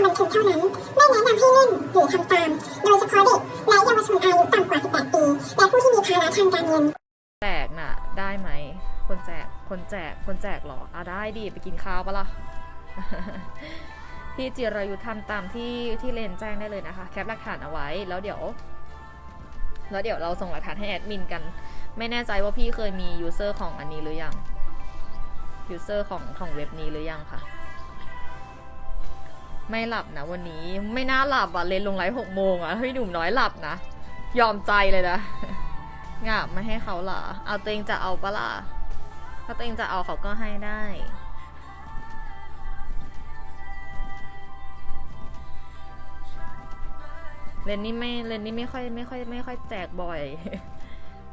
ความบันเทิงเท่านั้น ไม่แนะนำให้เล่นหรือทำตาม โดยเฉพาะเด็กและเยาวชนอายุต่ำกว่า 18 ปี และผู้ที่มีภาระทางการเงิน แจกน่ะ ได้ไหม คนแจก คนแจก คนแจกหรออะได้ดิ ไปกินข้าวปะล่ะ พี่จิรายุทำตามที่ที่เลนแจ้งได้เลยนะคะ แคปหลักฐานเอาไว้ แล้วเดี๋ยว แล้วเดี๋ยวเราส่งหลักฐานให้แอดมินกัน ไม่แน่ใจว่าพี่เคยมียูเซอร์ของอันนี้หรือยัง ยูเซอร์ของของเว็บนี้หรือยังค่ะ ไม่หลับนะวันนี้ไม่น่าหลับอะเลนลงไลฟ์หกโมงอะพี่หนุ่มน้อยหลับนะ ยอมใจเลยนะงาบไม่ให้เขาหรอเอาตัวเองจะเอาปะล่ะถ้าตัวเองจะเอาเขาก็ให้ได้เลนนี่ไม่เลนนี่ไม่ค่อยไม่ค่อยไม่ค่อยแจกบ่อย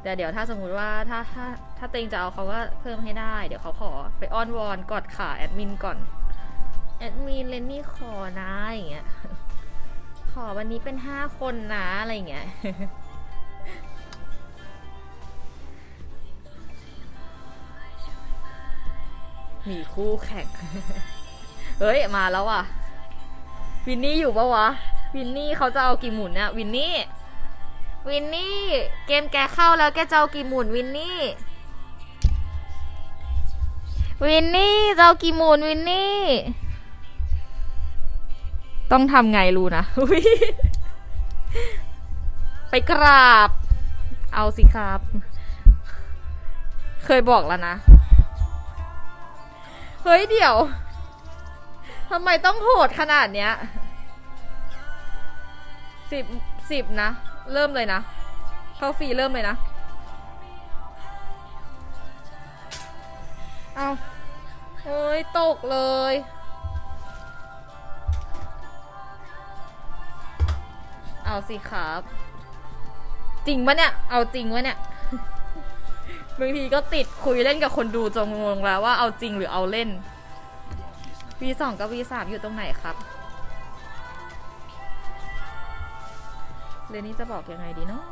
แต่เดี๋ยวถ้าสมมุติว่าถ้าถ้าถ้าตัวเองจะเอาเขาก็เพิ่มให้ได้ เดี๋ยวเขาขอไปอ้อนวอนกอดขาแอดมินก่อน แอดมินเลนนี่ขอนะอย่างเงี้ยขอวันนี้เป็นห้าคนนะอะไรอย่างเงี้ยมีคู่แข่ง เฮ้ย มาแล้วว่ะ วินนี่อยู่ปะวะ วินนี่เขาจะเอากี่หมุนเนี่ยวินนี่ วินนี่ เกมแกเข้าแล้วแกจะเอากี่หมุนวินนี่ วินนี่จะเอากี่หมุนวินนี่ ต้องทำไงรู้นะ ไปกราบ เอาสิครับ เคยบอกแล้วนะ เฮ้ยเดี๋ยวทำไมต้องโหดขนาดเนี้ยสิบสิบนะ เริ่มเลยนะ เข้าฟรีเริ่มเลยนะ เอาเฮ้ย ตกเลย เอาสิครับ จริงปะเนี่ย เอาจริงวะเนี่ย บางทีก็ติดคุยเล่นกับคนดูจนงงแล้วว่าเอาจริงหรือเอาเล่น V2 กับ V3 อยู่ตรงไหนครับเรนนี่จะบอกยังไงดีเนาะ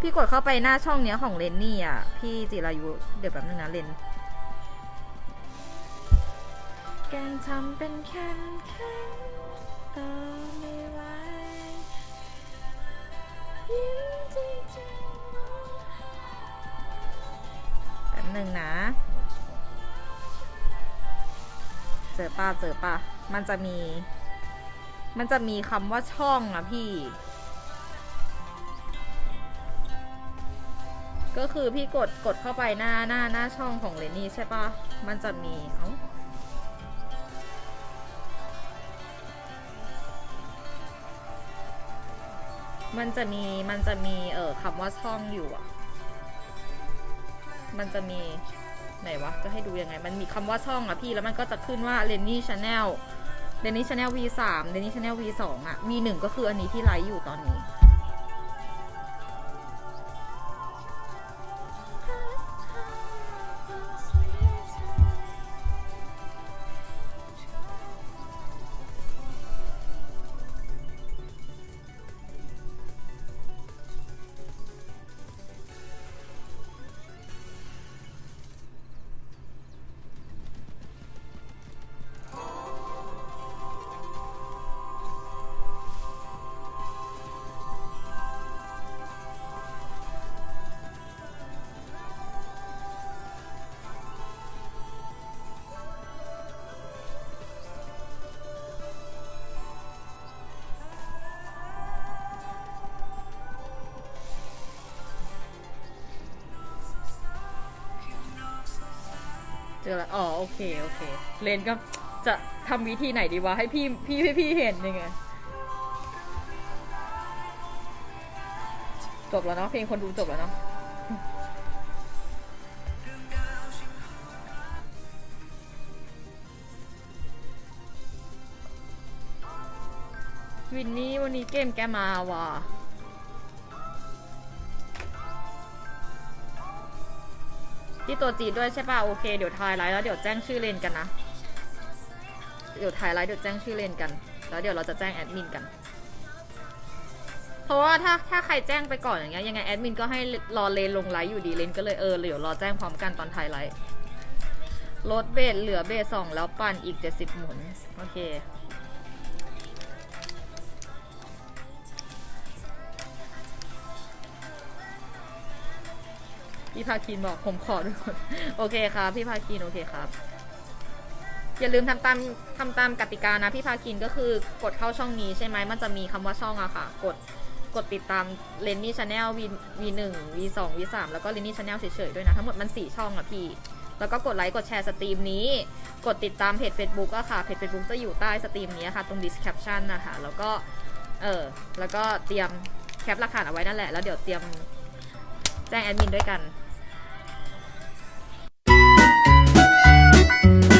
พี่กดเข้าไปหน้าช่องเนี้ยของเรนนี่อะ พี่จิรายุเดี๋ยวแป๊บนึงนะเรนแกงทำเป็นแค่แค่ต่อไม่ แป๊บนึงนะ เจอป้าเจอป้ามันจะมี มันจะมีคำว่าช่องอะพี่ ก็คือพี่กดกดเข้าไปหน้าหน้าหน้าช่องของเรนนี่ใช่ปะมันจะมี เอ้า มันจะมีมันจะมีเออคำว่าช่องอยู่อะ มันจะมีไหนวะ จะให้ดูยังไง มันมีคำว่าช่องอะพี่ แล้วมันก็จะขึ้นว่า r e n n y Channel r e n n y Channel V3 r e n n y Channel V2 อะ V1 ก็คืออันนี้ที่ไลฟ์อยู่ตอนนี้ เจอแล้วอ๋อโอเคโอเค เลนก็จะทำวิธีไหนดีวะให้พี่พี่พี่พี่เห็นยังไงจบแล้วเนาะเพลงคนดูจบแล้วเนาะวินนี่วันนี้เกมแกมาว่ะ ที่ตัวจีด้วยใช่ป่ะโอเคเดี๋ยวทายไลน์แล้วเดี๋ยวแจ้งชื่อเลนกันนะเดี๋ยวทายไลน์เดี๋ยวแจ้งชื่อเลนกัน แล้วเดี๋ยวเราจะแจ้งแอดมินกัน เพราะว่าถ้าถ้าใครแจ้งไปก่อนอย่างเงี้ยยังไงแอดมินก็ให้รอเลนลงไลน์อยู่ดีเลนก็เลยเออเดี๋ยวรอแจ้งพร้อมกันตอนทายไลน์ลดเบสเหลือเบสสองแล้วปั่นอีกเจ็ดสิบหมุนโอเค พี่พาคินบอกผมขอด้วยคนโอเคครับ พี่พาคินโอเคครับ อย่าลืมทำตามทำตามกติกานะ พี่พาคินก็คือกดเข้าช่องนี้ใช่ไหมมันจะมีคำว่าช่องอะค่ะ กดกดติดตามเลนนี่ชาแนลวีวีหนึ่งวีสองวีสามแล้วก็เลนนี่ชาแนลเฉยๆด้วยนะทั้งหมดมันสี่ช่องอะพี่ แล้วก็กดไลค์กดแชร์สตรีมนี้ กดติดตามเพจ Facebook อะค่ะเพจ Facebook จะอยู่ใต้สตรีมนี้ค่ะ ตรง description นะคะแล้วก็เออแล้วก็เตรียมแคปหลักฐานเอาไว้นั่นแหละ แล้วเดี๋ยวเตรียมแจ้งแอดมินด้วยกัน Thank you.